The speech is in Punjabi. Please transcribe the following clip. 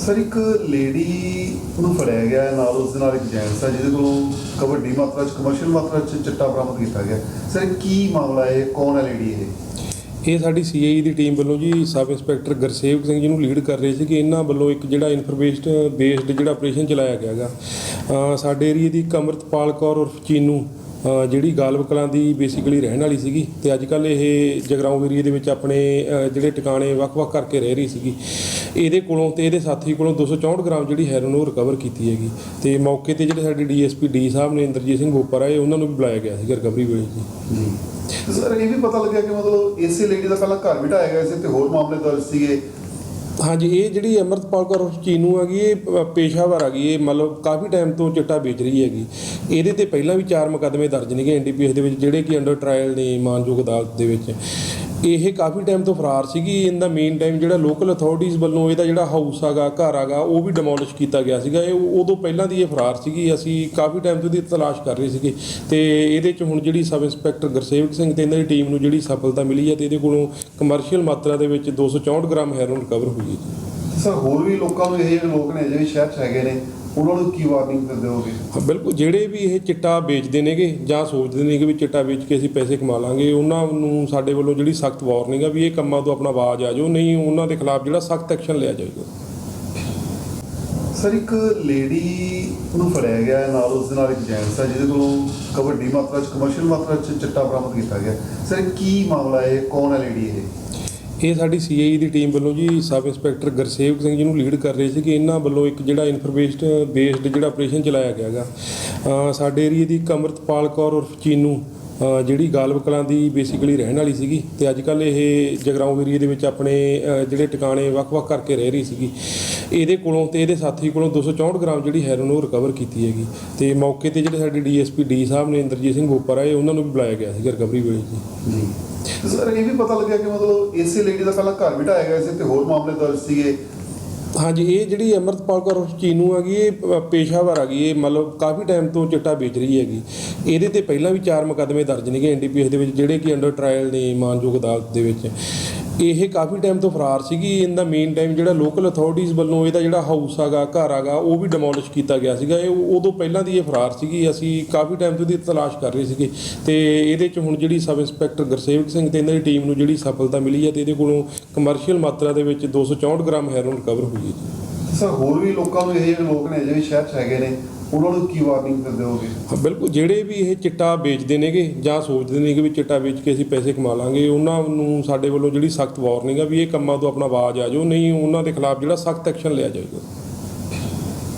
ਸਰ, ਇੱਕ ਲੇਡੀ ਨੂੰ ਫੜਿਆ ਗਿਆ ਨਾਲ ਉਸ ਨਾਲ ਇੱਕ ਜੈਂਟਸ ਹੈ ਜਿਹਦੇ ਕੋਲੋਂ ਕਬੱਡੀ ਮਾਤਰਾ ਚ ਕਮਰਸ਼ੀਅਲ ਮਾਤਰਾ ਚ ਚਿੱਟਾ ਬਰਾਮਦ ਕੀਤਾ ਗਿਆ। ਸਰ ਇਹ ਕੀ ਮਾਮਲਾ ਹੈ? ਕੌਣ ਹੈ ਲੇਡੀ ਇਹ? ਇਹ ਸਾਡੀ ਸੀਆਈ ਦੀ ਟੀਮ ਵੱਲੋਂ ਜੀ, ਸਬ ਇੰਸਪੈਕਟਰ ਗੁਰਸੇਵਕ ਸਿੰਘ ਜੀ ਨੂੰ ਲੀਡ ਕਰ ਰਹੇ ਸੀ ਕਿ ਇਹਨਾਂ ਵੱਲੋਂ ਇੱਕ ਜਿਹੜਾ ਇਨਫੋਰਮੇਸ਼ਨ ਬੇਸਡ ਜਿਹੜਾ ਆਪਰੇਸ਼ਨ ਚਲਾਇਆ ਗਿਆਗਾ। ਸਾਡੇ ਏਰੀਏ ਦੀ ਇੱਕ ਅੰਮ੍ਰਿਤਪਾਲ ਕੌਰ ਉਰਫ ਚੀਨੂ ਜਿਹੜੀ ਗਾਲਬ ਕਲਾਂ ਦੀ ਬੇਸਿਕਲੀ ਰਹਿਣ ਵਾਲੀ ਸੀਗੀ ਤੇ ਅੱਜ ਕੱਲ ਇਹ ਜਗਰਾਉਂ ਏਰੀਏ ਦੇ ਵਿੱਚ ਆਪਣੇ ਜਿਹੜੇ ਟਿਕਾਣੇ ਵੱਖ-ਵੱਖ ਕਰਕੇ ਰਹਿ ਰਹੀ ਸੀਗੀ। ਇਹਦੇ ਕੋਲੋਂ ਤੇ ਇਹਦੇ ਸਾਥੀ ਕੋਲੋਂ 264 ਗ੍ਰਾਮ ਜਿਹੜੀ ਹੈਰੋਨ ਉਹ ਰਿਕਵਰ ਕੀਤੀ ਹੈਗੀ। ਤੇ ਮੌਕੇ ਤੇ ਜਿਹੜੇ ਸਾਡੇ ਡੀਐਸਪੀ ਡੀ ਸਾਹਿਬ ਨੇ ਇੰਦਰਜੀਤ ਸਿੰਘ ਬੋਪਰ ਆਏ, ਉਹਨਾਂ ਨੂੰ ਵੀ ਬੁਲਾਇਆ ਗਿਆ ਸੀਗਾ ਰਿਕਵਰੀ ਵੇਲੇ ਜੀ। ਜੀ। ਸਰ, ਇਹ ਵੀ ਪਤਾ ਲੱਗਿਆ ਕਿ ਮਤਲਬ ਇਸੇ ਲੇਡੀ ਦਾ ਪਹਿਲਾਂ ਘਰ ਵੀ ਢਾਇਆ ਗਿਆ ਸੀ ਤੇ ਹੋਰ ਮਾਮਲੇ ਦਰਜ ਸੀਗੇ। ਹਾਂਜੀ, ਇਹ ਜਿਹੜੀ ਅਮਰਤਪਾਲ ਕੌਰ ਚੀਨੂ ਹੈਗੀ, ਇਹ ਪ- ਪੇਸ਼ਾਵਰ ਹੈਗੀ, ਇਹ ਮਤਲਬ ਕਾਫੀ ਟਾਈਮ ਤੋਂ ਚਿੱਟਾ ਵੇਚ ਰਹੀ ਹੈਗੀ। ਇਹਦੇ ਤੇ ਪਹਿਲਾਂ ਵੀ ਚਾਰ ਮੁਕੱਦਮੇ ਦਰਜ ਨੇਗੇ ਐਨਡੀਪੀਐਸ ਦੇ ਵਿੱਚ, ਜਿਹੜੇ ਕਿ ਅੰਡਰ ਟ੍ਰਾਇਲ ਨੇ ਮਾਨਯੋਗ ਅਦਾਲਤ ਦੇ ਵਿੱਚ। ਇਹ ਕਾਫੀ ਟਾਈਮ ਤੋਂ ਫਰਾਰ ਸੀਗੀ। ਇਹਦਾ ਮੇਨ ਟਾਈਮ ਜਿਹੜਾ ਲੋਕਲ ਅਥਾਰਟੀਜ਼ ਵੱਲੋਂ ਇਹਦਾ ਜਿਹੜਾ ਹਾਊਸ ਹੈਗਾ, ਘਰ ਹੈਗਾ, ਉਹ ਵੀ ਡਿਮੋਲਿਸ਼ ਕੀਤਾ ਗਿਆ ਸੀਗਾ। ਇਹ ਉਦੋਂ ਪਹਿਲਾਂ ਦੀ ਇਹ ਫਰਾਰ ਸੀਗੀ। ਅਸੀਂ ਕਾਫੀ ਟਾਈਮ ਤੋਂ ਇਹਦੀ ਤਲਾਸ਼ ਕਰ ਰਹੇ ਸੀਗੇ। ਤੇ ਇਹਦੇ ਚ ਹੁਣ ਜਿਹੜੀ ਸਬ ਇੰਸਪੈਕਟਰ ਗੁਰਸੇਵਕ ਸਿੰਘ ਤੇ ਇਹਨਾਂ ਦੀ ਟੀਮ ਨੂੰ ਜਿਹੜੀ ਸਫਲਤਾ ਮਿਲੀ ਹੈ ਤੇ ਇਹਦੇ ਕੋਲੋਂ ਕਮਰਸ਼ੀਅਲ ਮਾਤਰਾ ਦੇ ਵਿੱਚ 264 ਗ੍ਰਾਮ ਹੈਰੋਨ ਰਿਕਵਰ ਹੋਈ ਹੈ ਸਰ ਹੋਰ ਵੀ ਲੋਕਾਂ ਨੂੰ ਇਹ ਜਿਹੜੇ ਲੋਕ ਨੇ ਜਿਹੜੇ ਸ਼ਹਿਰ 'ਚ ਹੈਗੇ ਨੇ। ਉਹਨਾਂ ਨੂੰ ਕੀ ਵਾਰਨਿੰਗ ਦਿੰਦੇ ਹੋਗੇ ਬਿਲਕੁਲ। ਜਿਹੜੇ ਵੀ ਇਹ ਚਿੱਟਾ ਵੇਚਦੇ ਨੇਗੇ ਜਾਂ ਸੋਚਦੇ ਨੇ ਕਿ ਵੀ ਚਿੱਟਾ ਵੇਚ ਕੇ ਅਸੀਂ ਪੈਸੇ ਕਮਾ ਲਾਂਗੇ ਉਹਨਾਂ ਨੂੰ ਸਾਡੇ ਵੱਲੋਂ ਜਿਹੜੀ ਸਖਤ ਵਾਰਨਿੰਗ ਆ ਵੀ ਇਹ ਕੰਮਾਂ ਤੋਂ ਆਪਣਾ ਆਵਾਜ਼ ਆ ਜਾਓ ਨਹੀਂ ਉਹਨਾਂ ਦੇ ਖਿਲਾਫ ਜਿਹੜਾ ਸਖਤ ਐਕਸ਼ਨ ਲਿਆ ਜਾਏਗਾ। ਸਰ ਇੱਕ ਲੇਡੀ ਨੂੰ ਫੜਿਆ ਗਿਆ ਹੈ, ਨਾਲ ਉਸ ਦੇ ਨਾਲ ਇੱਕ ਜੈਂਟਸ ਹੈ ਜਿਹਦੇ ਕੋਲੋਂ ਕ- ਵੱਡੀ ਮਾਤਰਾ 'ਚ ਕਮਰਸ਼ੀਅਲ ਮਾਤਰਾ 'ਚ ਚਿੱਟਾ ਬਰਾਮਦ ਕੀਤਾ ਗਿਆ। ਸਰ ਕੀ ਮਾਮਲਾ ਹੈ? ਕੌਣ ਹੈ ਲੇਡੀ ਇਹ? ਇਹ ਸਾਡੀ ਸੀਆਈ ਦੀ ਟੀਮ ਵੱਲੋਂ ਜੀ ਸਬ ਇੰਸਪੈਕਟਰ ਗੁਰਸੇਵਕ ਸਿੰਘ ਜੀ ਨੂੰ ਲੀਡ ਕਰ ਰਹੇ ਸੀ ਕਿ ਇਹਨਾਂ ਵੱਲੋਂ ਇੱਕ ਜਿਹੜਾ ਇਨਫੋਰਮੇਸ਼ਨ ਬੇਸਡ ਜਿਹੜਾ ਆਪਰੇਸ਼ਨ ਚਲਾਇਆ ਗਿਆ ਹੈਗਾ। ਸਾਡੇ ਏਰੀਏ ਦੀ ਇੱਕ ਅੰਮ੍ਰਿਤਪਾਲ ਕੌਰ ਉਰਫ ਚੀਨੂ ਜਿਹੜੀ ਗਾਲਬ ਕਲਾਂ ਦੀ ਬੇਸਿਕਲੀ ਰਹਿਣ ਵਾਲੀ ਸੀਗੀ ਤੇ ਅੱਜ ਕੱਲ ਇਹ ਜਗਰਾਉਂ ਏਰੀਏ ਦੇ ਵਿੱਚ ਆਪਣੇ ਜਿਹੜੇ ਟਿਕਾਣੇ ਵੱਖ-ਵੱਖ ਕਰਕੇ ਰਹਿ ਰਹੀ ਸੀਗੀ। ਇਹਦੇ ਕੋਲੋਂ ਤੇ ਇਹਦੇ ਸਾਥੀ ਕੋਲੋਂ 264 ਗ੍ਰਾਮ ਜਿਹੜੀ ਹੈਰੋਨ ਉਹ ਰਿਕਵਰ ਕੀਤੀ ਹੈਗੀ। ਤੇ ਮੌਕੇ ਤੇ ਜਿਹੜੇ ਸਾਡੇ ਡੀਐਸਪੀ ਡੀ ਸਾਹਿਬ ਨੇ ਇੰਦਰਜੀਤ ਸਿੰਘ ਬੋਪਰ ਆਏ ਉਹਨਾਂ ਨੂੰ ਵੀ ਬੁਲਾਇਆ ਗਿਆ ਸੀ ਰਿਕਵਰੀ ਵੇਲੇ ਜੀ। ਜੀ। ਸਰ, ਇਹ ਵੀ ਪਤਾ ਲੱਗਿਆ ਕਿ ਮਤਲਬ ਇਸੇ ਲੇਡੀ ਦਾ ਪਹਿਲਾਂ ਘਰ ਵੀ ਢਾਇਆ ਗਿਆ ਸੀ ਤੇ ਹੋਰ ਮਾਮਲੇ ਦਰਜ ਸੀਗੇ। ਹਾਂਜੀ, ਇਹ ਜਿਹੜੀ ਅਮਰਤਪਾਲ ਕੌਰ ਚੀਨੂ ਹੈਗੀ, ਇਹ ਪ- ਪੇਸ਼ਾਵਰ ਹੈਗੀ, ਇਹ ਮਤਲਬ ਕਾਫੀ ਟਾਈਮ ਤੋਂ ਚਿੱਟਾ ਵੇਚ ਰਹੀ ਹੈਗੀ। ਇਹਦੇ ਤੇ ਪਹਿਲਾਂ ਵੀ ਚਾਰ ਮੁਕੱਦਮੇ ਦਰਜ ਨੇਗੇ ਐਨਡੀਪੀਐਸ ਦੇ ਵਿੱਚ, ਜਿਹੜੇ ਕਿ ਅੰਡਰ ਟ੍ਰਾਇਲ ਨੇ ਮਾਨਯੋਗ ਅਦਾਲਤ ਦੇ ਵਿੱਚ। ਇਹ ਕਾਫੀ ਟਾਈਮ ਤੋਂ ਫਰਾਰ ਸੀਗੀ। ਇਹਦਾ ਮੇਨ ਟਾਈਮ ਜਿਹੜਾ ਲੋਕਲ ਅਥਾਰਟੀਜ਼ ਵੱਲੋਂ ਇਹਦਾ ਜਿਹੜਾ ਹਾਊਸ ਹੈਗਾ, ਘਰ ਹੈਗਾ, ਉਹ ਵੀ ਡਿਮੋਲਿਸ਼ ਕੀਤਾ ਗਿਆ ਸੀਗਾ। ਇਹ ਉਦੋਂ ਪਹਿਲਾਂ ਦੀ ਇਹ ਫਰਾਰ ਸੀਗੀ। ਅਸੀਂ ਕਾਫੀ ਟਾਈਮ ਤੋਂ ਇਹਦੀ ਤਲਾਸ਼ ਕਰ ਰਹੇ ਸੀਗੇ। ਤੇ ਇਹਦੇ ਚ ਹੁਣ ਜਿਹੜੀ ਸਬ ਇੰਸਪੈਕਟਰ ਗੁਰਸੇਵਕ ਸਿੰਘ ਤੇ ਇਹਨਾਂ ਦੀ ਟੀਮ ਨੂੰ ਜਿਹੜੀ ਸਫਲਤਾ ਮਿਲੀ ਹੈ ਤੇ ਇਹਦੇ ਕੋਲੋਂ ਕਮਰਸ਼ੀਅਲ ਮਾਤਰਾ ਦੇ ਵਿੱਚ 264 ਗ੍ਰਾਮ ਹੈਰੋਇਨ ਰਿਕਵਰ ਹੋਈ ਹੈ ਜੀ ਸਰ, ਹੋਰ ਵੀ ਲੋਕਾਂ ਨੂੰ ਇਹ ਜਿਹੜੇ ਲੋਕ ਨੇ ਜਿਹੜੇ ਸ਼ਹਿਰ 'ਚ ਹੈਗੇ ਨੇ। ਉਹਨਾਂ ਨੂੰ ਕੀ ਵਾਰਨਿੰਗ ਦਿੰਦੇ ਹੋਗੇ ਹਾਂ, ਬਿਲਕੁਲ ਜਿਹੜੇ ਵੀ ਇਹ ਚਿੱਟਾ ਵੇਚਦੇ ਨੇਗੇ ਜਾਂ ਸੋਚਦੇ ਨੇ ਕਿ ਵੀ ਚਿੱਟਾ ਵੇਚ ਕੇ ਅਸੀਂ ਪੈਸੇ ਕਮਾ ਲਾਂਗੇ ਉਹਨਾਂ ਨੂੰ ਸਾਡੇ ਵੱਲੋਂ ਜਿਹੜੀ ਸਖਤ ਵਾਰਨਿੰਗ ਆ ਵੀ ਇਹ ਕੰਮਾਂ ਤੋਂ ਆਪਣਾ ਆਵਾਜ਼ ਆ ਜਾਓ ਨਹੀਂ ਉਹਨਾਂ ਦੇ ਖਿਲਾਫ ਜਿਹੜਾ ਸਖਤ ਐਕਸ਼ਨ ਲਿਆ ਜਾਏਗਾ